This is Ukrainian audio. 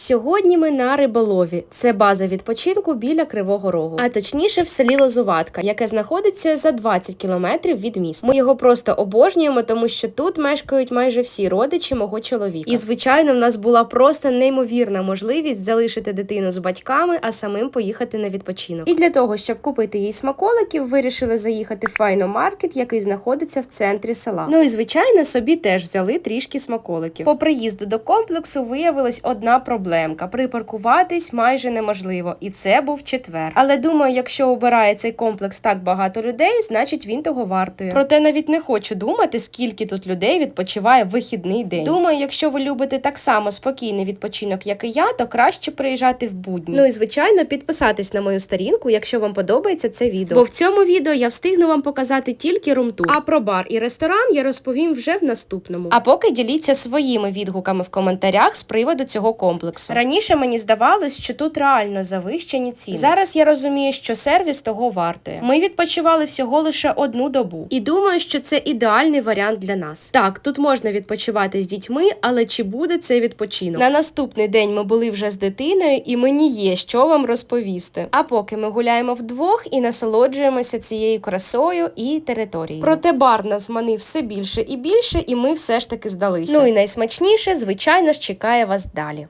Сьогодні ми на риболові. Це база відпочинку біля Кривого Рогу, а точніше в селі Лозуватка, яке знаходиться за 20 кілометрів від міста. Ми його просто обожнюємо, тому що тут мешкають майже всі родичі мого чоловіка. І звичайно, в нас була просто неймовірна можливість залишити дитину з батьками, а самим поїхати на відпочинок. І для того, щоб купити їй смаколиків, вирішили заїхати в файномаркет, який знаходиться в центрі села. Ну і звичайно, собі теж взяли трішки смаколиків. По приїзду до комплексу виявилась одна проблемка: припаркуватись майже неможливо, і це був четвер. Але думаю, якщо обирає цей комплекс так багато людей, значить він того вартує. Проте навіть не хочу думати, скільки тут людей відпочиває в вихідний день. Думаю, якщо ви любите так само спокійний відпочинок, як і я, то краще приїжджати в будні. Ну і звичайно, підписатись на мою сторінку, якщо вам подобається це відео. Бо в цьому відео я встигну вам показати тільки румтур. А про бар і ресторан я розповім вже в наступному. А поки діліться своїми відгуками в коментарях з приводу цього комплексу. Раніше мені здавалось, що тут реально завищені ціни. Зараз я розумію, що сервіс того вартує. Ми відпочивали всього лише одну добу, і думаю, що це ідеальний варіант для нас. Так, тут можна відпочивати з дітьми, але чи буде це відпочинок? На наступний день ми були вже з дитиною, і мені є що вам розповісти. А поки ми гуляємо вдвох і насолоджуємося цією красою і територією. Проте бар нас манив все більше і більше, і ми все ж таки здалися. Ну і найсмачніше, звичайно ж, чекає вас далі.